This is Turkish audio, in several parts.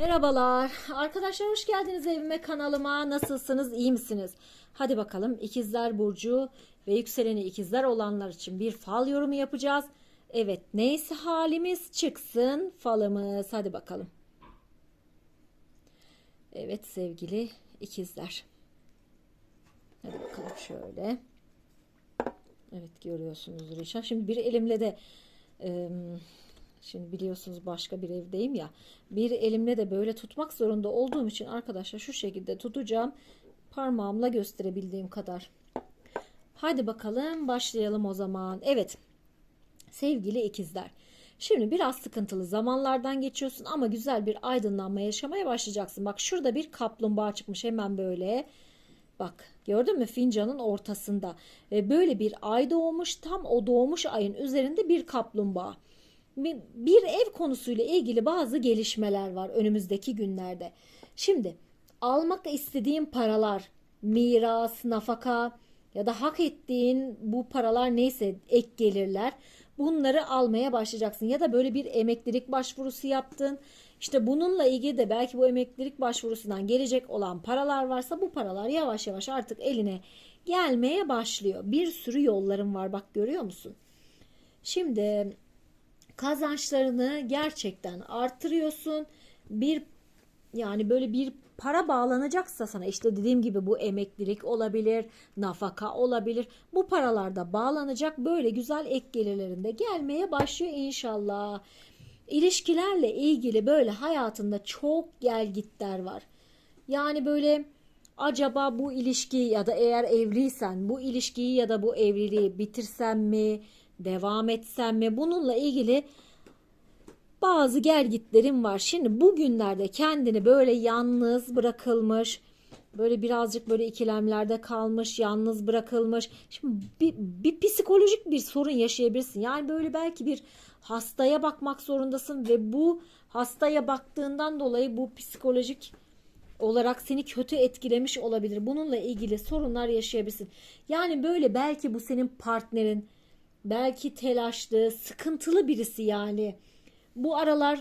Merhabalar. Arkadaşlar hoş geldiniz evime kanalıma. Nasılsınız? iyi misiniz? Hadi bakalım ikizler burcu ve yükseleni ikizler olanlar için bir fal yorumu yapacağız. Evet neyse halimiz çıksın falımız. Hadi bakalım. Evet sevgili ikizler. Hadi bakalım şöyle. Evet görüyorsunuzdur inşallah. Şimdi bir elimle de şimdi biliyorsunuz başka bir evdeyim ya. Bir elimle de böyle tutmak zorunda olduğum için arkadaşlar şu şekilde tutacağım. Parmağımla gösterebildiğim kadar. Hadi bakalım başlayalım o zaman. Evet sevgili ikizler. Şimdi biraz sıkıntılı zamanlardan geçiyorsun ama güzel bir aydınlanma yaşamaya başlayacaksın. Bak şurada bir kaplumbağa çıkmış hemen böyle. Bak gördün mü fincanın ortasında ve böyle bir ay doğmuş tam o doğmuş ayın üzerinde bir kaplumbağa. Bir, ev konusuyla ilgili bazı gelişmeler var önümüzdeki günlerde. Şimdi almak istediğin paralar, miras, nafaka ya da hak ettiğin bu paralar neyse ek gelirler bunları almaya başlayacaksın. Ya da böyle bir emeklilik başvurusu yaptın. İşte bununla ilgili de belki bu emeklilik başvurusundan gelecek olan paralar varsa bu paralar yavaş yavaş artık eline gelmeye başlıyor. Bir sürü yolların var bak görüyor musun? Şimdi kazançlarını gerçekten artırıyorsun. Bir yani böyle bir para bağlanacaksa sana işte dediğim gibi bu emeklilik olabilir, nafaka olabilir. Bu paralar da bağlanacak böyle güzel ek gelirlerinde gelmeye başlıyor inşallah. İlişkilerle ilgili böyle hayatında çok gel gitler var. Yani böyle acaba bu ilişki ya da eğer evliysen bu ilişkiyi ya da bu evliliği bitirsem mi, devam etsem mi bununla ilgili bazı gelgitlerim var. Şimdi bugünlerde kendini böyle yalnız bırakılmış, böyle birazcık böyle ikilemlerde kalmış, yalnız bırakılmış. Şimdi bir, bir psikolojik bir sorun yaşayabilirsin. Yani böyle belki bir hastaya bakmak zorundasın ve bu hastaya baktığından dolayı bu psikolojik olarak seni kötü etkilemiş olabilir. Bununla ilgili sorunlar yaşayabilirsin. Yani böyle belki bu senin partnerin, belki telaşlı, sıkıntılı birisi yani. Bu aralar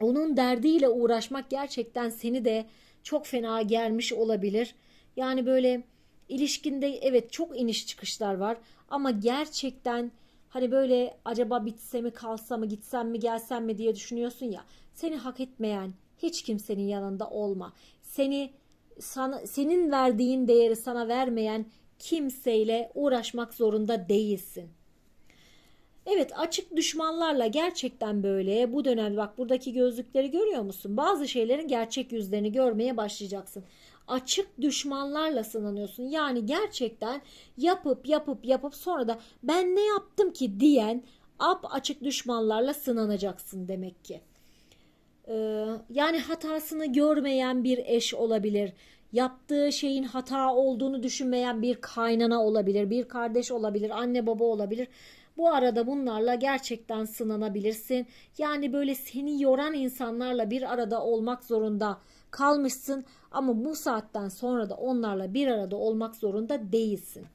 onun derdiyle uğraşmak gerçekten seni de çok fena germiş olabilir. Yani böyle ilişkinde evet çok iniş çıkışlar var ama gerçekten hani böyle acaba bitse mi kalsa mı gitsem mi gelsem mi diye düşünüyorsun ya. Seni hak etmeyen hiç kimsenin yanında olma. Seni sana, senin verdiğin değeri sana vermeyen kimseyle uğraşmak zorunda değilsin. Evet açık düşmanlarla gerçekten böyle bu dönemde bak buradaki gözlükleri görüyor musun? Bazı şeylerin gerçek yüzlerini görmeye başlayacaksın. Açık düşmanlarla sınanıyorsun. Yani gerçekten yapıp yapıp yapıp sonra da ben ne yaptım ki diyen ap açık düşmanlarla sınanacaksın demek ki. Ee, yani hatasını görmeyen bir eş olabilir. Yaptığı şeyin hata olduğunu düşünmeyen bir kaynana olabilir, bir kardeş olabilir, anne baba olabilir. Bu arada bunlarla gerçekten sınanabilirsin. Yani böyle seni yoran insanlarla bir arada olmak zorunda kalmışsın ama bu saatten sonra da onlarla bir arada olmak zorunda değilsin.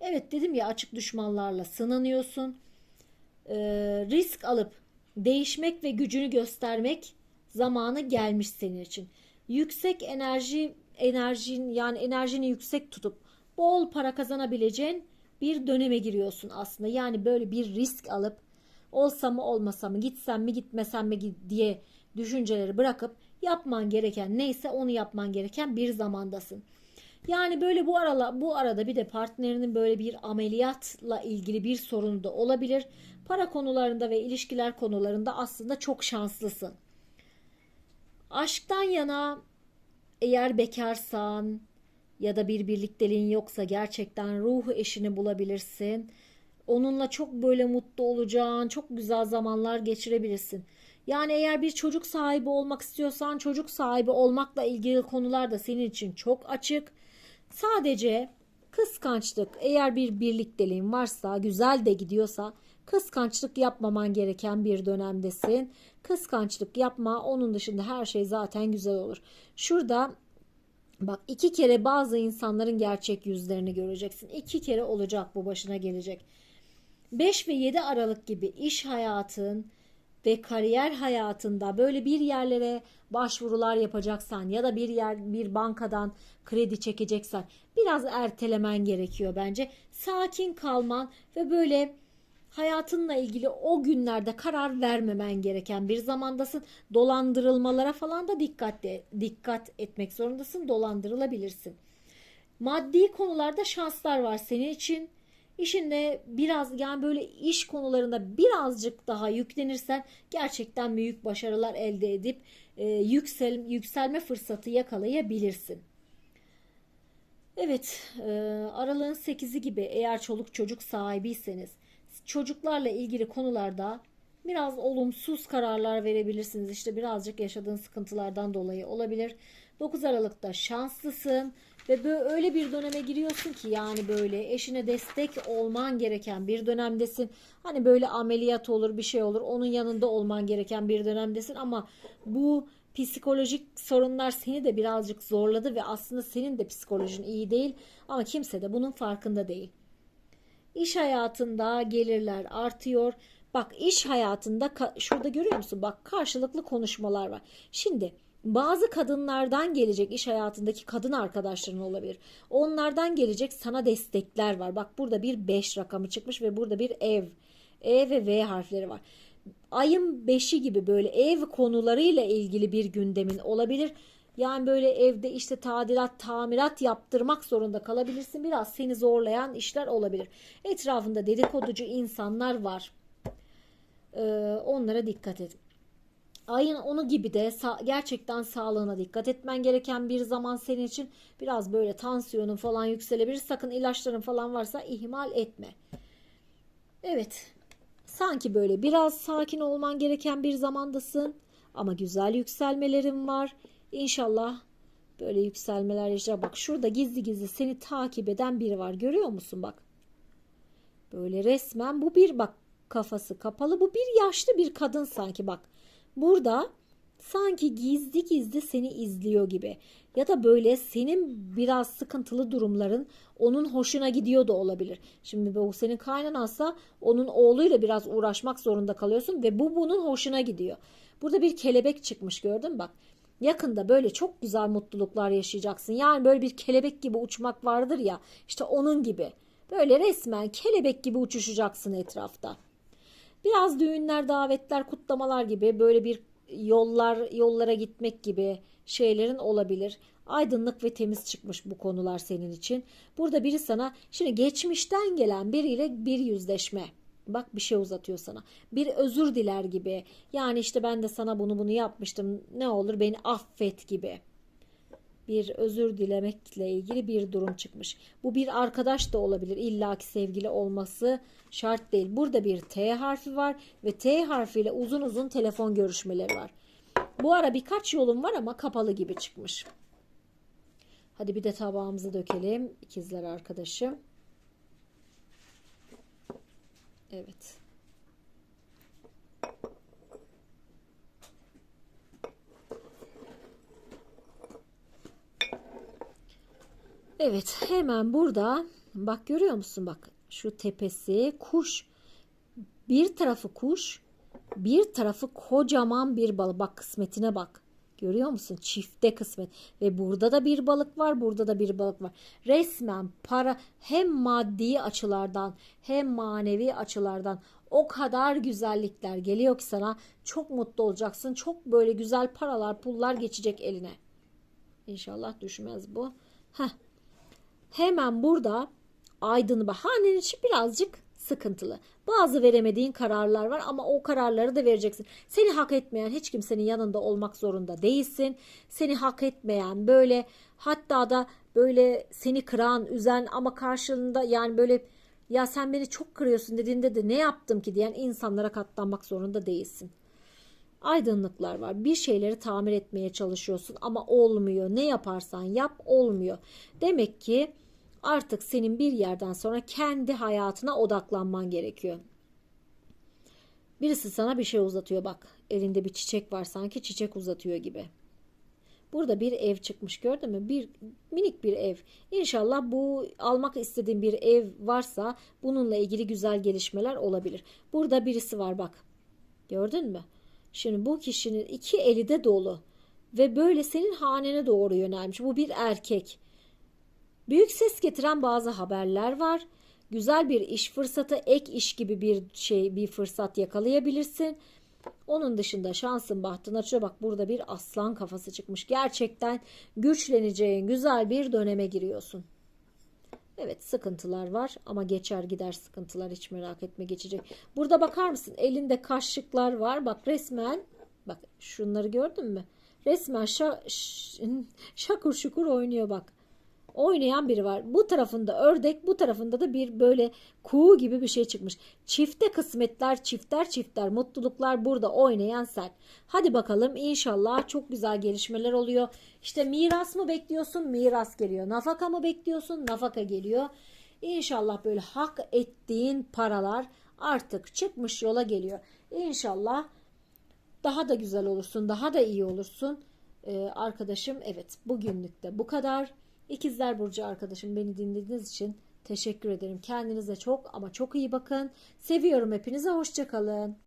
Evet dedim ya açık düşmanlarla sınanıyorsun. Ee, risk alıp değişmek ve gücünü göstermek zamanı gelmiş senin için. Yüksek enerji enerjin yani enerjini yüksek tutup bol para kazanabileceğin bir döneme giriyorsun aslında. Yani böyle bir risk alıp olsa mı olmasa mı gitsem mi gitmesem mi diye düşünceleri bırakıp yapman gereken neyse onu yapman gereken bir zamandasın. Yani böyle bu arala bu arada bir de partnerinin böyle bir ameliyatla ilgili bir sorunu da olabilir. Para konularında ve ilişkiler konularında aslında çok şanslısın. Aşktan yana eğer bekarsan ya da bir birlikteliğin yoksa gerçekten ruh eşini bulabilirsin. Onunla çok böyle mutlu olacağın, çok güzel zamanlar geçirebilirsin. Yani eğer bir çocuk sahibi olmak istiyorsan çocuk sahibi olmakla ilgili konular da senin için çok açık. Sadece kıskançlık eğer bir birlikteliğin varsa güzel de gidiyorsa kıskançlık yapmaman gereken bir dönemdesin. Kıskançlık yapma onun dışında her şey zaten güzel olur. Şurada Bak iki kere bazı insanların gerçek yüzlerini göreceksin. İki kere olacak bu başına gelecek. 5 ve 7 Aralık gibi iş hayatın ve kariyer hayatında böyle bir yerlere başvurular yapacaksan ya da bir yer bir bankadan kredi çekeceksen biraz ertelemen gerekiyor bence. Sakin kalman ve böyle hayatınla ilgili o günlerde karar vermemen gereken bir zamandasın. Dolandırılmalara falan da dikkat dikkat etmek zorundasın. Dolandırılabilirsin. Maddi konularda şanslar var senin için. İşinde biraz yani böyle iş konularında birazcık daha yüklenirsen gerçekten büyük başarılar elde edip e, yüksel, yükselme fırsatı yakalayabilirsin. Evet, e, aralığın 8'i gibi eğer çoluk çocuk sahibiyseniz çocuklarla ilgili konularda biraz olumsuz kararlar verebilirsiniz. İşte birazcık yaşadığın sıkıntılardan dolayı olabilir. 9 Aralık'ta şanslısın ve böyle öyle bir döneme giriyorsun ki yani böyle eşine destek olman gereken bir dönemdesin. Hani böyle ameliyat olur bir şey olur onun yanında olman gereken bir dönemdesin ama bu psikolojik sorunlar seni de birazcık zorladı ve aslında senin de psikolojin iyi değil ama kimse de bunun farkında değil. İş hayatında gelirler artıyor. Bak iş hayatında şurada görüyor musun? Bak karşılıklı konuşmalar var. Şimdi bazı kadınlardan gelecek iş hayatındaki kadın arkadaşların olabilir. Onlardan gelecek sana destekler var. Bak burada bir 5 rakamı çıkmış ve burada bir ev. E ve V harfleri var. Ayın 5'i gibi böyle ev konularıyla ilgili bir gündemin olabilir. Yani böyle evde işte tadilat, tamirat yaptırmak zorunda kalabilirsin. Biraz seni zorlayan işler olabilir. Etrafında dedikoducu insanlar var. Ee, onlara dikkat et. Ayın onu gibi de sa- gerçekten sağlığına dikkat etmen gereken bir zaman senin için biraz böyle tansiyonun falan yükselebilir. Sakın ilaçların falan varsa ihmal etme. Evet. Sanki böyle biraz sakin olman gereken bir zamandasın ama güzel yükselmelerin var. İnşallah böyle yükselmeler yaşayacak. Bak şurada gizli gizli seni takip eden biri var. Görüyor musun bak. Böyle resmen bu bir bak kafası kapalı. Bu bir yaşlı bir kadın sanki bak. Burada sanki gizli gizli seni izliyor gibi. Ya da böyle senin biraz sıkıntılı durumların onun hoşuna gidiyor da olabilir. Şimdi bu senin kaynanansa onun oğluyla biraz uğraşmak zorunda kalıyorsun ve bu bunun hoşuna gidiyor. Burada bir kelebek çıkmış gördün bak. Yakında böyle çok güzel mutluluklar yaşayacaksın. Yani böyle bir kelebek gibi uçmak vardır ya işte onun gibi. Böyle resmen kelebek gibi uçuşacaksın etrafta. Biraz düğünler, davetler, kutlamalar gibi böyle bir yollar yollara gitmek gibi şeylerin olabilir. Aydınlık ve temiz çıkmış bu konular senin için. Burada biri sana şimdi geçmişten gelen biriyle bir yüzleşme. Bak bir şey uzatıyor sana. Bir özür diler gibi. Yani işte ben de sana bunu bunu yapmıştım. Ne olur beni affet gibi. Bir özür dilemekle ilgili bir durum çıkmış. Bu bir arkadaş da olabilir. İlla ki sevgili olması şart değil. Burada bir T harfi var ve T harfiyle uzun uzun telefon görüşmeleri var. Bu ara birkaç yolum var ama kapalı gibi çıkmış. Hadi bir de tabağımızı dökelim. İkizler arkadaşım. Evet. Evet hemen burada bak görüyor musun? Bak şu tepesi kuş bir tarafı kuş bir tarafı kocaman bir balık. Bak kısmetine bak Görüyor musun? Çifte kısmet. Ve burada da bir balık var, burada da bir balık var. Resmen para hem maddi açılardan hem manevi açılardan o kadar güzellikler geliyor ki sana. Çok mutlu olacaksın. Çok böyle güzel paralar, pullar geçecek eline. İnşallah düşmez bu. Heh. Hemen burada aydın bahanen için birazcık sıkıntılı. Bazı veremediğin kararlar var ama o kararları da vereceksin. Seni hak etmeyen hiç kimsenin yanında olmak zorunda değilsin. Seni hak etmeyen böyle hatta da böyle seni kıran, üzen ama karşılığında yani böyle ya sen beni çok kırıyorsun dediğinde de ne yaptım ki diyen insanlara katlanmak zorunda değilsin. Aydınlıklar var. Bir şeyleri tamir etmeye çalışıyorsun ama olmuyor. Ne yaparsan yap olmuyor. Demek ki artık senin bir yerden sonra kendi hayatına odaklanman gerekiyor. Birisi sana bir şey uzatıyor bak. Elinde bir çiçek var sanki çiçek uzatıyor gibi. Burada bir ev çıkmış gördün mü? Bir minik bir ev. İnşallah bu almak istediğin bir ev varsa bununla ilgili güzel gelişmeler olabilir. Burada birisi var bak. Gördün mü? Şimdi bu kişinin iki eli de dolu ve böyle senin hanene doğru yönelmiş. Bu bir erkek. Büyük ses getiren bazı haberler var. Güzel bir iş fırsatı, ek iş gibi bir şey, bir fırsat yakalayabilirsin. Onun dışında şansın bahtın açıyor. Bak burada bir aslan kafası çıkmış. Gerçekten güçleneceğin güzel bir döneme giriyorsun. Evet sıkıntılar var ama geçer gider sıkıntılar hiç merak etme geçecek. Burada bakar mısın elinde kaşıklar var bak resmen bak şunları gördün mü? Resmen şa, şakur şukur oynuyor bak. Oynayan biri var. Bu tarafında ördek bu tarafında da bir böyle kuğu gibi bir şey çıkmış. Çifte kısmetler çifter çifter mutluluklar burada oynayan sen. Hadi bakalım inşallah çok güzel gelişmeler oluyor. İşte miras mı bekliyorsun? Miras geliyor. Nafaka mı bekliyorsun? Nafaka geliyor. İnşallah böyle hak ettiğin paralar artık çıkmış yola geliyor. İnşallah daha da güzel olursun, daha da iyi olursun. Ee, arkadaşım evet bugünlük de bu kadar. İkizler Burcu arkadaşım beni dinlediğiniz için teşekkür ederim. Kendinize çok ama çok iyi bakın. Seviyorum hepinize. Hoşçakalın.